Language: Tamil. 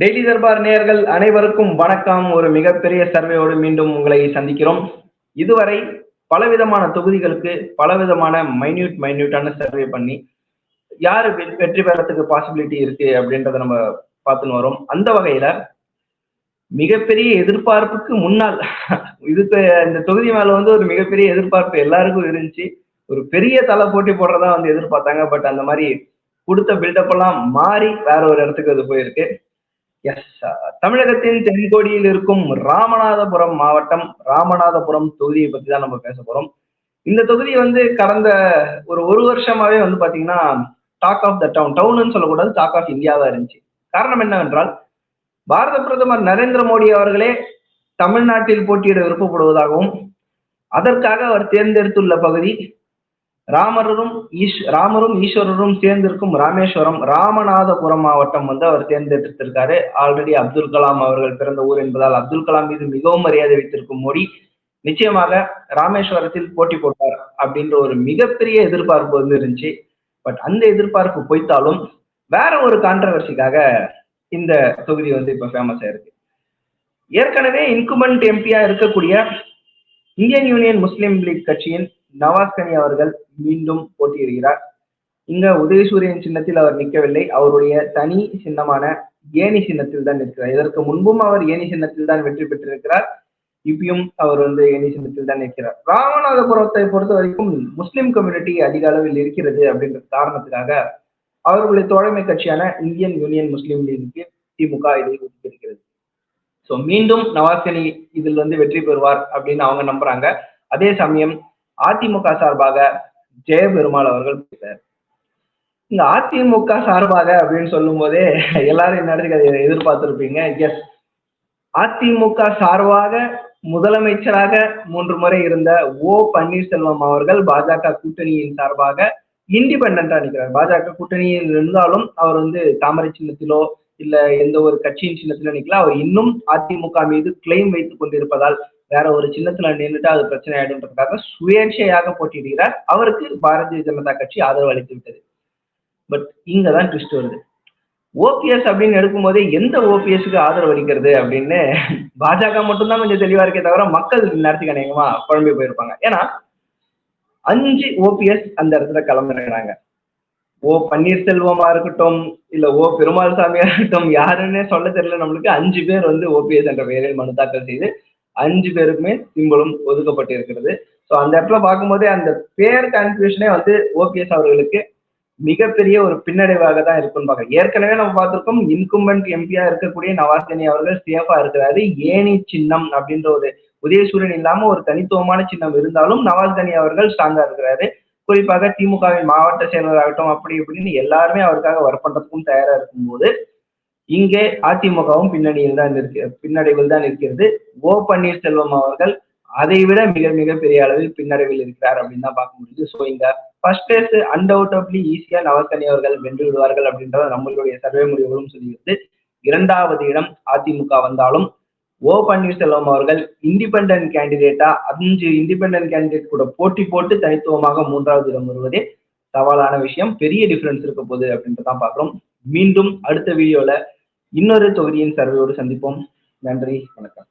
டெய்லி தர்பார் நேயர்கள் அனைவருக்கும் வணக்கம். ஒரு மிகப்பெரிய சர்வேயோடு மீண்டும் உங்களை சந்திக்கிறோம். இதுவரை பலவிதமான தொகுதிகளுக்கு பலவிதமான மைன்யூட் மைன்யூட்டான சர்வே பண்ணி யாரு வெ- வெற்றி பெறத்துக்கு பாசிபிலிட்டி இருக்கு அப்படின்றத நம்ம பார்த்துன்னு வரோம். அந்த வகையில மிகப்பெரிய எதிர்பார்ப்புக்கு முன்னால் இதுக்கு இந்த தொகுதி மேல வந்து ஒரு மிகப்பெரிய எதிர்பார்ப்பு எல்லாருக்கும் இருந்துச்சு. ஒரு பெரிய தலை போட்டி போடுறதா வந்து எதிர்பார்த்தாங்க. பட் அந்த மாதிரி கொடுத்த பில்டப் எல்லாம் மாறி வேற ஒரு இடத்துக்கு அது போயிருக்கு. எஸ் தமிழகத்தின் தென்கோடியில் இருக்கும் ராமநாதபுரம் மாவட்டம் ராமநாதபுரம் தொகுதியை பத்தி தான் நம்ம பேச போறோம். இந்த தொகுதி வந்து கடந்த ஒரு ஒரு வருஷமாவே வந்து பாத்தீங்கன்னா டாக் ஆஃப் த டவுன் டவுன்னு சொல்லக்கூடாது டாக் ஆஃப் இந்தியாவா இருந்துச்சு. காரணம் என்னவென்றால் பாரத பிரதமர் நரேந்திர மோடி அவர்களே தமிழ்நாட்டில் போட்டியிட விருப்பப்படுவதாகவும் அதற்காக அவர் தேர்ந்தெடுத்துள்ள பகுதி ராமரும் ஈஸ் ராமரும் ஈஸ்வரரும் சேர்ந்திருக்கும் ராமேஸ்வரம் ராமநாதபுரம் மாவட்டம் வந்து அவர் தேர்ந்தெடுத்திருக்காரு. ஆல்ரெடி அப்துல் கலாம் அவர்கள் பிறந்த ஊர் என்பதால் அப்துல் கலாம் மீது மிகவும் மரியாதை வைத்திருக்கும் மோடி நிச்சயமாக ராமேஸ்வரத்தில் போட்டி போட்டார் அப்படின்ற ஒரு மிகப்பெரிய எதிர்பார்ப்பு வந்து இருந்துச்சு. பட் அந்த எதிர்பார்ப்பு பொய்த்தாலும் வேற ஒரு கான்ட்ரவர்சிக்காக இந்த தொகுதி வந்து இப்ப ஃபேமஸ் ஆயிருக்கு. ஏற்கனவே இன்குமெண்ட் எம்பியா இருக்கக்கூடிய இந்தியன் யூனியன் முஸ்லீம் லீக் கட்சியின் நவாஸ் கனி அவர்கள் மீண்டும் போட்டியிடுகிறார். இங்க உதயசூரியன் சின்னத்தில் அவர் நிற்கவில்லை. அவருடைய தனி சின்னமான ஏணி சின்னத்தில் தான் நிற்கிறார். இதற்கு முன்பும் அவர் ஏணி சின்னத்தில் தான் வெற்றி பெற்றிருக்கிறார். இப்பயும் அவர் வந்து ஏனி சின்னத்தில் தான் நிற்கிறார். ராமநாதபுரத்தை பொறுத்த வரைக்கும் முஸ்லிம் கம்யூனிட்டி அதிக அளவில் இருக்கிறது அப்படின்ற காரணத்துக்காக அவர்களுடைய தோழமை கட்சியான இந்தியன் யூனியன் முஸ்லீம் லீகுக்கு திமுக இதை ஒதுக்கியிருக்கிறது. ஸோ மீண்டும் நவாஸ்கனி இதில் வந்து வெற்றி பெறுவார் அப்படின்னு அவங்க நம்புறாங்க. அதே சமயம் அதிமுக சார்பாக ஜெயபெருமாள் அவர்கள் பேசுறார். இந்த அதிமுக சார்பாக அப்படின்னு சொல்லும் போதே எல்லாரும் என்ன அதை எதிர்பார்த்திருப்பீங்க. எஸ் அதிமுக சார்பாக முதலமைச்சராக மூன்று முறை இருந்த ஓ பன்னீர்செல்வம் அவர்கள் பாஜக கூட்டணியின் சார்பாக இண்டிபெண்டா நிற்கிறார் பாஜக கூட்டணியில் இருந்தாலும் அவர் வந்து தாமரை சின்னத்திலோ இல்ல எந்த ஒரு கட்சியின் சின்னத்திலோ நிற்கல அவர் இன்னும் அதிமுக மீது கிளைம் வைத்துக் கொண்டிருப்பதால் வேற ஒரு சின்னத்துல நின்றுட்டு அது பிரச்சனை ஆயிடுன்றதுக்காக சுயேட்சையாக போட்டியிடுகிறார். அவருக்கு பாரதிய ஜனதா கட்சி ஆதரவு அளித்து விட்டது. பட் இங்கதான் ட்விஸ்ட் வருது. ஓபிஎஸ் அப்படின்னு எடுக்கும்போதே எந்த ஓபிஎஸ்க்கு ஆதரவு அளிக்கிறது அப்படின்னு பாஜக மட்டும்தான் கொஞ்சம் தெளிவா இருக்கே தவிர மக்கள் நேரத்துக்கு அநேகமா குழம்பி போயிருப்பாங்க. ஏன்னா அஞ்சு ஓபிஎஸ் அந்த இடத்துல கிளம்புறாங்க ஓ பன்னீர்செல்வமா இருக்கட்டும் இல்ல ஓ பெருமாள் சாமியா இருக்கட்டும் யாருன்னே சொல்ல தெரியல நம்மளுக்கு. அஞ்சு பேர் வந்து ஓபிஎஸ் என்ற பெயரில் மனு தாக்கல் செய்து அஞ்சு பேருக்குமே சிம்பலும் ஒதுக்கப்பட்டு இருக்கிறது ஸோ அந்த இடத்துல பார்க்கும்போதே அந்த பேர் கன்ஃபியூஷனே வந்து ஓபிஎஸ் அவர்களுக்கு மிகப்பெரிய ஒரு பின்னடைவாக தான் இருக்குன்னு பார்க்க ஏற்கனவே நம்ம பார்த்துருக்கோம் இன்கும்பன்ட் எம்பியா இருக்கக்கூடிய நவாசினி அவர்கள் சேஃபா இருக்கிறாரு. ஏணி சின்னம் அப்படின்ற ஒரு உதயசூரியன் இல்லாம ஒரு தனித்துவமான சின்னம் இருந்தாலும் நவாஸ்கனி அவர்கள் ஸ்ட்ராங்கா இருக்கிறாரு. குறிப்பாக திமுகவின் மாவட்ட செயலராகட்டும் அப்படி இப்படின்னு எல்லாருமே அவருக்காக ஒர்க் பண்றதுக்கும் தயாரா இருக்கும்போது இங்கே அதிமுகவும் பின்னணியில் தான் இருக்கு பின்னடைவில் தான் இருக்கிறது ஓ பன்னீர்செல்வம் அவர்கள் அதை விட மிக மிக பெரிய அளவில் பின்னடைவில் இருக்கிறார் அப்படின்னு தான் பார்க்க முடியுது. ஸோ இங்க ஃபர்ஸ்ட் பிளேஸ் அன்டவுட்டபிளி ஈஸியா நவக்கனி அவர்கள் வென்று விடுவார்கள் அப்படின்றத நம்மளுடைய சர்வே முடிவுகளும் சொல்லியிருக்கு. இரண்டாவது இடம் அதிமுக வந்தாலும் ஓ பன்னீர்செல்வம் அவர்கள் இண்டிபெண்டன்ட் கேண்டிடேட்டா அஞ்சு இண்டிபெண்டன்ட் கேண்டிடேட் கூட போட்டி போட்டு தனித்துவமாக மூன்றாவது இடம் வருவதே சவாலான விஷயம். பெரிய டிஃபரன்ஸ் இருக்க போகுது அப்படின்றதான் பார்க்குறோம். மீண்டும் அடுத்த வீடியோல இன்னொரு தொகுதியின் சர்வையோடு சந்திப்போம். நன்றி வணக்கம்.